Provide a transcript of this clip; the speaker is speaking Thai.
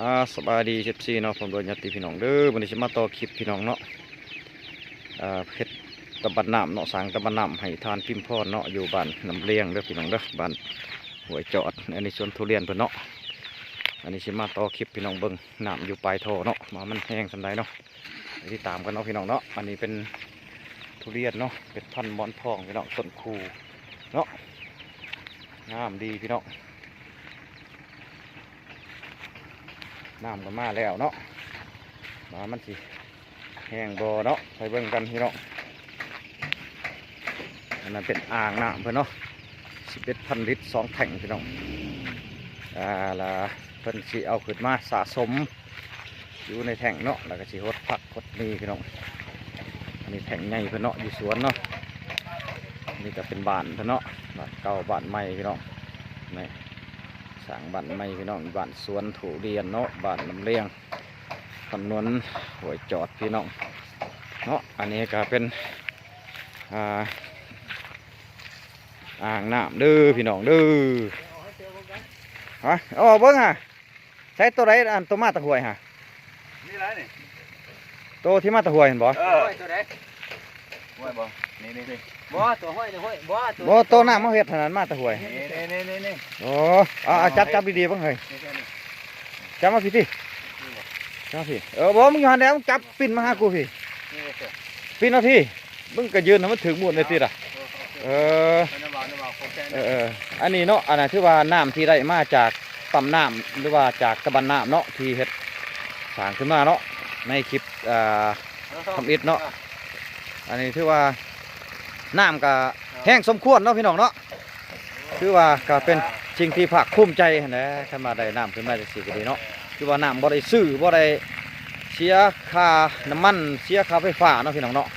อ่าสบายดีเจ็บซีเนาะผมโดนญาติพี่น้องเด้อวันนี้จะมาต่อคลิปพี่น้องเนาะอ่าเพชรตะบันน้ำเนาะสร้างตะบันน้ำให้ทานพิมพ์พรเนาะอยู่บ้านน้ำเลี้ยงเด้อพี่น้องเด้อบ้านหัวยจอดอันนี้สวนทุเรียนเพิ่นเนาะอันนี้สิมาต่อคลิปพี่น้องเบิ่งน้ำอยู่ปลายท่อเนาะมามันแห้งสันใดเนาะไปที่ตามกันเนาะพี่น้องเนาะอันนี้เป็นทุเรียนเนาะเป็นพันมอนทองพี่น้องต้นคูเนาะงามดีพี่น้อง น้ำก็มาแล้วเนาะมามันสิแห้งบ่เนาะไปเบิ่งกันพี่น้องอันนั้นเป็นอ่างน้ำเพิ่นเนาะสิบเอ็ดพันลิตรสองแท่งพี่น้องอ่าละเพิ่นสิเอาขึ้นมาสะสม อยู่ในแท่งเนาะแล้วก็สิหดผักหดนี่พี่น้องอันนี้แท่งใหญ่เพิ่นเนาะอยู่สวนเนาะนี่ก็เป็นบ้านเพิ่นเนาะบ้านเก่าบ้านใหม่พี่น้องนี่ สร้างบ้านใหม่พี่น้องบ้านสวนถูเรียนเนาะบ้านลำเลียงถนนหวยจอดพี่น้องเนาะอันนี้ก็เป็นอ่าอ่างน้ำเด้อพี่น้องเด้อฮะอ๋อเบิ้งฮะใช้ตัวไรอันตัวมาตะหวยฮะนี่ไรนี่ตัวที่มาตะหวยเห็นบ่เออห้อยตัวไหนห้วยบ่ นี่นี่นี่บ่ตัวห้อยตัวห้อยบ่ตัวบ่ตัวน้ำมาเฮ็ดเท่านั้นมาตะหวยนี่นี่นี่นี่โอ้เอาเอาจับจับดีๆเบ้างเฮ้ยจับมาพี่ที่จับมาพี่เออบ่มึงอยู่หันแล้วมึงจับปิ่นมาหากูพี่นี่เสร็จปิ่นเอาที่มึงก็ยืนให้มันถึงหมดเลยติล่ะเออน้ำมันน้ำมันโคแค่เออเอออันนี้เนาะอันนั้นถือว่าน้ำที่ได้มาจากปั๊มน้ำหรือว่าจากตะบันน้ำเนาะที่เฮ็ดสร้างขึ้นมาเนาะในคลิปอ่า ทำอิฐเนาะ อันนี้ถือว่า น้ำก็แห้งสมควรเนาะพี่น้องเนาะถือว่าก็เป็นสิ่งที่ภาคภูมิใจนะถ้ามาได้น้ำขึ้นมาจากสีก็ดีเนาะคือว่าน้ำบ่ได้ซื้อบ่ได้เสียค่าน้ำมันเสียค่าไฟฟ้าเนาะพี่น้องเนาะ